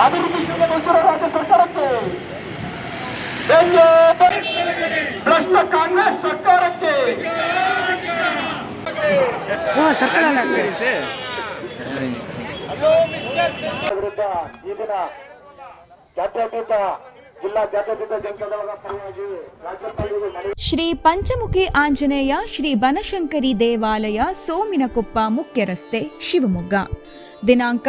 ಅಭಿವೃದ್ಧಿ ಶೂನ್ಯ ಮೈಸೂರು ರಾಜ್ಯ ಸರ್ಕಾರಕ್ಕೆ. ಭ್ರಷ್ಟ ಕಾಂಗ್ರೆಸ್ ಸರ್ಕಾರಕ್ಕೆ. ವಿರುದ್ಧ ಈ ದಿನ ಜಾತ್ಯತೀತ ಜಿಲ್ಲಾ ಜಾತ್ಯತೀತ ಜನತಾ ಪರವಾಗಿ ರಾಜ್ಯಪಾಲರಿಗೆ ಶ್ರೀ ಪಂಚಮುಖಿ ಆಂಜನೇಯ ಶ್ರೀ ಬನಶಂಕರಿ ದೇವಾಲಯ ಸೋಮಿನಕೊಪ್ಪ ಮುಖ್ಯ ರಸ್ತೆ ಶಿವಮೊಗ್ಗ. ದಿನಾಂಕ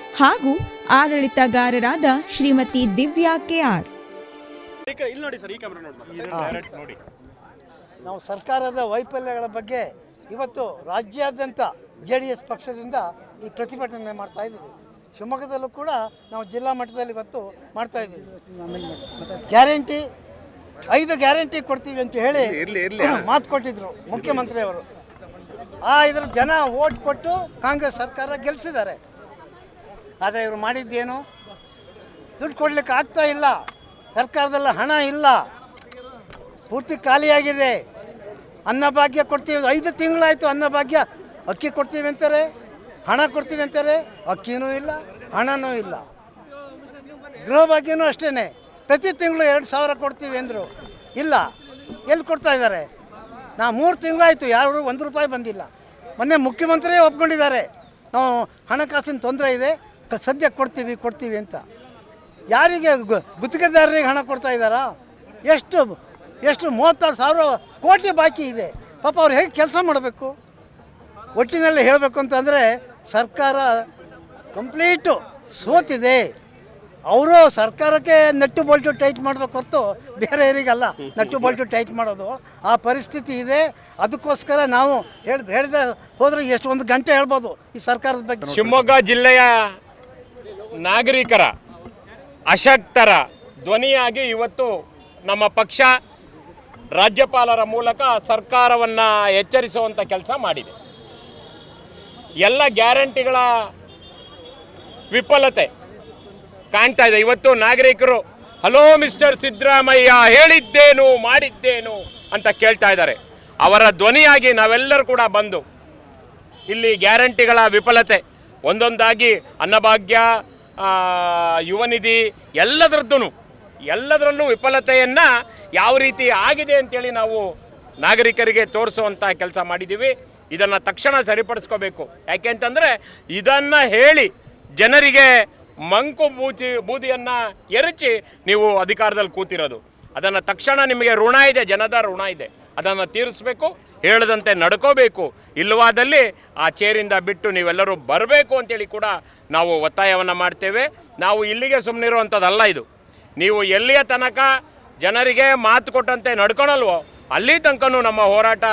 ಹಾಗೂ ಆಡಳಿತಗಾರರಾದ ಶ್ರೀಮತಿ ದಿವ್ಯಾ ಕೆಆರ್ ಆರ್. ಇಲ್ಲಿ ನೋಡಿ ಸರ್ ಈ ಕ್ಯಾಮ್ರಾ ನೋಡಿ ನೋಡಿ. ನಾವು ಸರ್ಕಾರದ ವೈಫಲ್ಯಗಳ ಬಗ್ಗೆ ಇವತ್ತು ರಾಜ್ಯಾದ್ಯಂತ ಜೆ ಡಿ ಎಸ್ ಪಕ್ಷದಿಂದ ಈ ಪ್ರತಿಭಟನೆ ಮಾಡ್ತಾ ಇದ್ದೀವಿ. ಶಿವಮೊಗ್ಗದಲ್ಲೂ ಕೂಡ ನಾವು ಜಿಲ್ಲಾ ಮಟ್ಟದಲ್ಲಿ ಇವತ್ತು ಮಾಡ್ತಾ ಇದ್ದೀವಿ. ಗ್ಯಾರಂಟಿ ಐದು ಗ್ಯಾರಂಟಿ ಕೊಡ್ತೀವಿ ಅಂತ ಹೇಳಿ ಮಾತು ಕೊಟ್ಟಿದ್ರು ಮುಖ್ಯಮಂತ್ರಿಯವರು. ಆ ಇದ್ರ ಜನ ಓಟ್ ಕೊಟ್ಟು ಕಾಂಗ್ರೆಸ್ ಸರ್ಕಾರ ಗೆಲ್ಲಿಸಿದ್ದಾರೆ ಆದರೆ ಇವರು ಮಾಡಿದ್ದೇನು? ದುಡ್ಡು ಕೊಡ್ಲಿಕ್ಕೆ ಆಗ್ತಾ ಇಲ್ಲ. ಸರ್ಕಾರದಲ್ಲ ಹಣ ಇಲ್ಲ. ಪೂರ್ತಿ ಖಾಲಿಯಾಗಿದೆ. ಅನ್ನಭಾಗ್ಯ ಕೊಡ್ತೀವಿ ಐದು ತಿಂಗಳಾಯಿತು ಅನ್ನಭಾಗ್ಯ ಅಕ್ಕಿ ಕೊಡ್ತೀವಿ ಅಂತಾರೆ, ಹಣ ಕೊಡ್ತೀವಿ ಅಂತಾರೆ, ಅಕ್ಕಿನೂ ಇಲ್ಲ, ಹಣನೂ ಇಲ್ಲ. ಗೃಹ ಭಾಗ್ಯನೂ ಅಷ್ಟೇ ಪ್ರತಿ ತಿಂಗಳು ಎರಡು ಸಾವಿರ ಕೊಡ್ತೀವಿ ಅಂದರು. ಇಲ್ಲ. ಎಲ್ಲಿ ಕೊಡ್ತಾ ಇದ್ದಾರೆ? ನಾ ಮೂರು ತಿಂಗಳಾಯಿತು, ಯಾರು ಒಂದು ರೂಪಾಯಿ ಬಂದಿಲ್ಲ. ಮೊನ್ನೆ ಮುಖ್ಯಮಂತ್ರಿಯೇ ಒಪ್ಕೊಂಡಿದ್ದಾರೆ. ನಾವು ಹಣಕಾಸಿನ ತೊಂದರೆ ಇದೆ. ಸದ್ಯ ಕೊಡ್ತೀವಿ ಕೊಡ್ತೀವಿ ಅಂತ. ಯಾರಿಗೆ ಗುತ್ತಿಗೆದಾರರಿಗೆ ಹಣ ಕೊಡ್ತಾ ಇದ್ದಾರಾ? ಎಷ್ಟು ಎಷ್ಟು ಮೂವತ್ತಾರು ಸಾವಿರ ಕೋಟಿ ಬಾಕಿ ಇದೆ. ಪಾಪ ಅವ್ರು ಹೇಗೆ ಕೆಲಸ ಮಾಡಬೇಕು? ಒಟ್ಟಿನಲ್ಲಿ ಹೇಳಬೇಕು ಅಂತಂದರೆ ಸರ್ಕಾರ ಕಂಪ್ಲೀಟು ಸೋತಿದೆ. ಅವರು ಸರ್ಕಾರಕ್ಕೆ ನಟ್ಟು ಬೋಲ್ಟು ಟೈಟ್ ಮಾಡಬೇಕು ಹೊರತು ಬೇರೆ ಯಾರಿಗಲ್ಲ. ನಟ್ಟು ಬೋಲ್ಟು ಟೈಟ್ ಮಾಡೋದು ಆ ಪರಿಸ್ಥಿತಿ ಇದೆ. ಅದಕ್ಕೋಸ್ಕರ ನಾವು ಹೇಳಿ ಹೇಳಿದ ಹೋದ್ರೆ ಎಷ್ಟು ಒಂದು ಗಂಟೆ ಹೇಳ್ಬೋದು ಈ ಸರ್ಕಾರದ ಬಗ್ಗೆ. ಶಿವಮೊಗ್ಗ ಜಿಲ್ಲೆಯ ನಾಗರಿಕರ ಅಶಕ್ತರ ಧ್ವನಿಯಾಗಿ ಇವತ್ತು ನಮ್ಮ ಪಕ್ಷ ರಾಜ್ಯಪಾಲರ ಮೂಲಕ ಸರ್ಕಾರವನ್ನು ಎಚ್ಚರಿಸುವಂಥ ಕೆಲಸ ಮಾಡಿದೆ. ಎಲ್ಲ ಗ್ಯಾರಂಟಿಗಳ ವಿಫಲತೆ ಕಾಣ್ತಾ ಇದೆ. ಇವತ್ತು ನಾಗರಿಕರು, ಹಲೋ ಮಿಸ್ಟರ್ ಸಿದ್ದರಾಮಯ್ಯ, ಹೇಳಿದ್ದೇನು, ಮಾಡಿದ್ದೇನು ಅಂತ ಕೇಳ್ತಾ ಇದ್ದಾರೆ. ಅವರ ಧ್ವನಿಯಾಗಿ ನಾವೆಲ್ಲರೂ ಕೂಡ ಬಂದು ಇಲ್ಲಿ ಗ್ಯಾರಂಟಿಗಳ ವಿಫಲತೆ, ಒಂದೊಂದಾಗಿ ಅನ್ನಭಾಗ್ಯ ಆ, ಯುವ ನಿಧಿ ಎಲ್ಲದರದ್ದು ಎಲ್ಲದರಲ್ಲೂ ವಿಫಲತೆಯನ್ನು ಯಾವ ರೀತಿ ಆಗಿದೆ ಅಂತೇಳಿ ನಾವು ನಾಗರಿಕರಿಗೆ ತೋರಿಸುವಂಥ ಕೆಲಸ ಮಾಡಿದ್ದೀವಿ ಇದನ್ನು ತಕ್ಷಣ ಸರಿಪಡಿಸ್ಕೋಬೇಕು. ಯಾಕೆಂತಂದರೆ ಇದನ್ನು ಹೇಳಿ ಜನರಿಗೆ ಮಂಕು ಬೂಚಿ ಬೂದಿಯನ್ನು ಎರಚಿ ನೀವು ಅಧಿಕಾರದಲ್ಲಿ ಕೂತಿರೋದು. ಅದನ್ನು ತಕ್ಷಣ ನಿಮಗೆ ಋಣ ಇದೆ ಜನದ ಋಣ ಇದೆ. ಅದನ್ನು ತೀರಿಸಬೇಕು, ಹೇಳದಂತೆ ನಡ್ಕೋಬೇಕು. ಇಲ್ಲವಾದಲ್ಲಿ ಆ ಚೇರಿಂದ ಬಿಟ್ಟು ನೀವೆಲ್ಲರೂ ಬರಬೇಕು ಅಂತೇಳಿ ಕೂಡ ನಾವು ಒತ್ತಾಯವನ್ನು ಮಾಡ್ತೇವೆ. ನಾವು ಇಲ್ಲಿಗೆ ಸುಮ್ಮನಿರುವಂಥದ್ದಲ್ಲ ಇದು. ನೀವು ಎಲ್ಲಿಯ ತನಕ ಜನರಿಗೆ ಮಾತು ಕೊಟ್ಟಂತೆ ನಡ್ಕೊಳಲ್ವೋ, ಅಲ್ಲಿ ತನಕನೂ ನಮ್ಮ ಹೋರಾಟ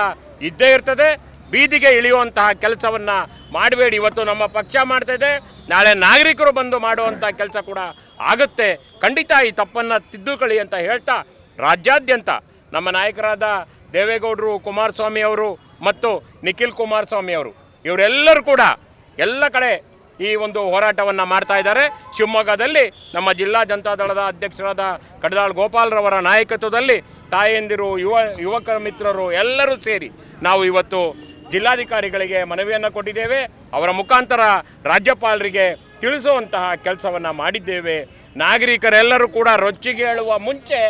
ಇದ್ದೇ ಇರ್ತದೆ. ಬೀದಿಗೆ ಇಳಿಯುವಂತಹ ಕೆಲಸವನ್ನು ಮಾಡಬೇಡಿ. ಇವತ್ತು ನಮ್ಮ ಪಕ್ಷ ಮಾಡ್ತಾ ಇದೆ ನಾಳೆ ನಾಗರಿಕರು ಬಂದು ಮಾಡುವಂಥ ಕೆಲಸ ಕೂಡ ಆಗುತ್ತೆ. ಖಂಡಿತ ಈ ತಪ್ಪನ್ನು ತಿದ್ದುಕೊಳ್ಳಿ ಅಂತ ಹೇಳ್ತಾ, ರಾಜ್ಯಾದ್ಯಂತ ನಮ್ಮ ನಾಯಕರಾದ ದೇವೇಗೌಡರು, ಕುಮಾರಸ್ವಾಮಿ ಅವರು ಮತ್ತು ನಿಖಿಲ್ ಕುಮಾರಸ್ವಾಮಿ ಅವರು. ಇವರೆಲ್ಲರೂ ಕೂಡ ಎಲ್ಲ ಕಡೆ ಈ ಒಂದು ಹೋರಾಟವನ್ನು ಮಾಡ್ತಾ ಇದ್ದಾರೆ. ಶಿವಮೊಗ್ಗದಲ್ಲಿ ನಮ್ಮ ಜಿಲ್ಲಾ ಜನತಾದಳದ ಅಧ್ಯಕ್ಷರಾದ ಕಡದಾಳ್ ಗೋಪಾಲ್ರವರ ನಾಯಕತ್ವದಲ್ಲಿ ತಾಯಂದಿರು, ಯುವ ಯುವಕ ಮಿತ್ರರು ಎಲ್ಲರೂ ಸೇರಿ ನಾವು ಇವತ್ತು ಜಿಲ್ಲಾಧಿಕಾರಿಗಳಿಗೆ ಮನವಿಯನ್ನು ಕೊಟ್ಟಿದ್ದೇವೆ. ಅವರ ಮುಖಾಂತರ ರಾಜ್ಯಪಾಲರಿಗೆ ತಿಳಿಸುವಂತಹ ಕೆಲಸವನ್ನು ಮಾಡಿದ್ದೇವೆ. ನಾಗರಿಕರೆಲ್ಲರೂ ಕೂಡ ರೊಚ್ಚಿಗೆ ಹೇಳುವ ಮುಂಚೆ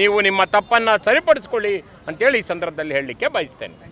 ನೀವು ನಿಮ್ಮ ತಪ್ಪನ್ನು ಸರಿಪಡಿಸ್ಕೊಳ್ಳಿ ಅಂತೇಳಿ ಈ ಸಂದರ್ಭದಲ್ಲಿ ಹೇಳಲಿಕ್ಕೆ ಬಯಸ್ತೇನೆ.